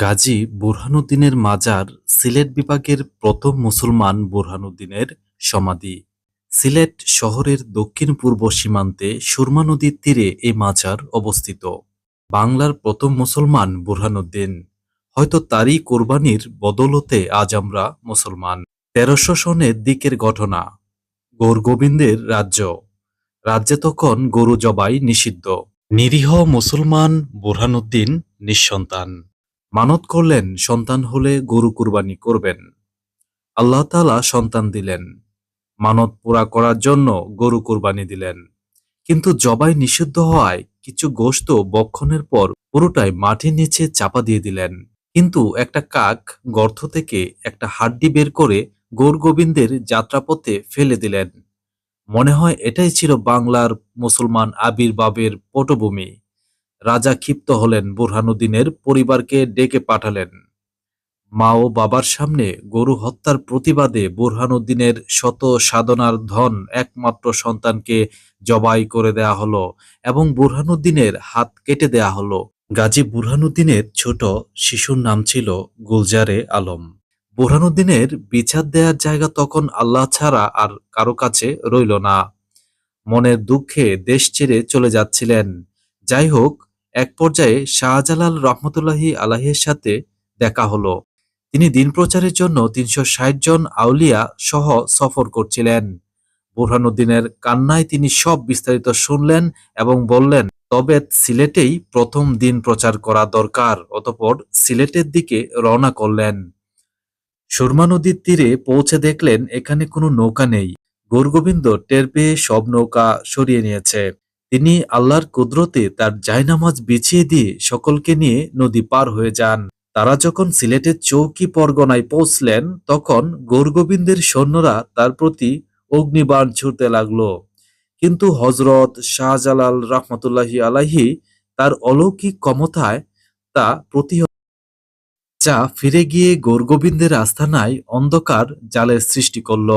গাজী বুরহানুদ্দিনের মাজার সিলেট বিভাগের প্রথম মুসলমান বুরহানুদ্দিনের সমাধি। সিলেট শহরের দক্ষিণ-পূর্ব সীমান্তে সুরমা নদীর তীরে এই মাজার অবস্থিত। বাংলার প্রথম মুসলমান বুরহানুদ্দিন। হয়তো তারই কোরবানির বদৌলতে আজ আমরা মুসলমান। তেরোশো সনের দিকের ঘটনা। গৌরগোবিন্দের রাজ্য। রাজ্যে তখন গরু জবাই নিষিদ্ধ। নিরীহ মুসলমান বুরহানুদ্দিন নিঃসন্তান। মানত করলেন, সন্তান হলে গরু কুরবানি করবেন। আল্লাহ তাআলা সন্তান দিলেন, মানত পুরা করার জন্য গরু কুরবানি দিলেন। কিন্তু জবাই নিষিদ্ধ হওয়ায় কিছু গোশত বক্ষণের পর পুরোটাই মাটির নিচে চাপা দিয়ে দিলেন। কিন্তু একটা কাক গর্ত থেকে একটা হাড্ডি বের করে গৌর গোবিন্দের যাত্রাপথে ফেলে দিলেন। মনে হয় এটাই ছিল বাংলার মুসলমান আবির্ভাবের পটভূমি। রাজা ক্ষিপ্ত হলেন, বুরহানুদ্দিনের পরিবারকে ডেকে পাঠালেন। মা ও বাবার সামনে গরু হত্যার প্রতিবাদে বুরহানুদ্দিনের শত সাধনার ধন একমাত্র সন্তানকে জবাই করে দেয়া হলো এবং বুরহানুদ্দিনের হাত কেটে দেয়া হলো। গাজী বুরহানুদ্দিনের ছোট শিশুর নাম ছিল গুলজারে আলম। বুরহানুদ্দিনের বিচার দেয়ার জায়গা তখন আল্লাহ ছাড়া আর কারও কাছে রইল না। মনের দুঃখে দেশ ছেড়ে চলে যাচ্ছিলেন। যাই হোক এক পর্যায়ে শাহজালাল রহমতুল্লাহি আলাহির সাথে দেখা হলো। তিনি দিন প্রচারের জন্য তিনশো ষাট জন আউলিয়া সহ সফর করছিলেন। বুরহানুদ্দিনের কান্নায় তিনি সব বিস্তারিত শুনলেন এবং বললেন, তবে সিলেটেই প্রথম দিন প্রচার করা দরকার। অতপর সিলেটের দিকে রওনা করলেন। সুরমা নদীর তীরে পৌঁছে দেখলেন, এখানে কোনো নৌকা নেই। গৌরগোবিন্দ টের পেয়ে সব নৌকা সরিয়ে নিয়েছে। তিনি আল্লাহর কুদরতে তার জায়নামাজ বিছিয়ে দিয়ে সকলকে নিয়ে নদী পার হয়ে যান। তারা যখন সিলেটের চৌকি পরগনায় পৌঁছলেন, তখন গৌরগোবিন্দের সৈন্যরা তার প্রতি অগ্নিবাণ ছুটতে লাগল। কিন্তু হজরত শাহজালাল রহমতুল্লাহি আলাহি তার অলৌকিক ক্ষমতায় তা প্রতিহত যা ফিরে গিয়ে গৌরগোবিন্দের আস্থানায় অন্ধকার জালের সৃষ্টি করল।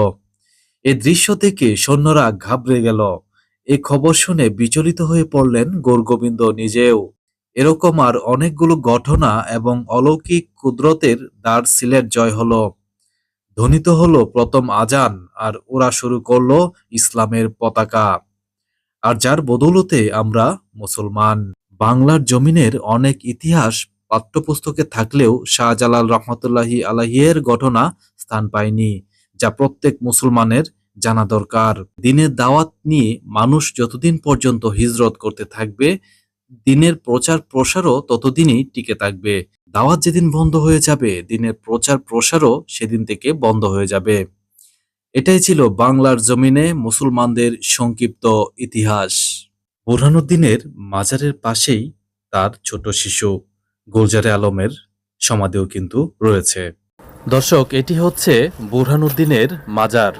এ দৃশ্য থেকে সৈন্যরা ঘাবড়ে গেল। এ খবর শুনে বিচলিত হয়ে পড়লেন গৌরগোবিন্দ নিজেও। এরকম আর অনেকগুলো ঘটনা এবং অলৌকিক কুদরতের দ্বার সিলেট জয় হলো। ধ্বনিত হলো, প্রথম আজান আর ওরা শুরু করল, ইসলামের পতাকা আর যার বদৌলতে আমরা মুসলমান। বাংলার জমিনের অনেক ইতিহাস পাঠ্যপুস্তকে থাকলেও শাহজালাল রহমতুল্লাহি আলাহিয়ের ঘটনা স্থান পায়নি, যা প্রত্যেক মুসলমানের জানা দরকার। দিনের দাওয়াত নিয়ে মানুষ যতদিন পর্যন্ত হিজরত করতে থাকবে, দিনের প্রচার প্রসারও ততদিনই টিকে থাকবে। দাওয়াত যেদিন বন্ধ হয়ে যাবে, দিনের প্রচার প্রসারও সেদিন থেকে বন্ধ হয়ে যাবে। এটাই ছিল বাংলার জমিনে মুসলমানদের সংক্ষিপ্ত ইতিহাস। বুরহানুদ্দিনের মাজারের পাশেই তার ছোট শিশু গুলজারে আলমের সমাধিও কিন্তু রয়েছে। দর্শক, এটি হচ্ছে বুরহানুদ্দিনের মাজার।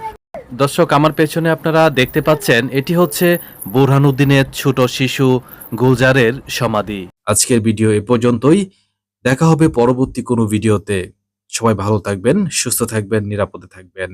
দর্শক, আমার পেছনে আপনারা দেখতে পাচ্ছেন, এটি হচ্ছে বুরহানুদ্দিনের ছোট শিশু গুলজারের সমাধি। আজকের ভিডিও এ পর্যন্তই। দেখা হবে পরবর্তী কোনো ভিডিওতে। সবাই ভালো থাকবেন, সুস্থ থাকবেন, নিরাপদে থাকবেন।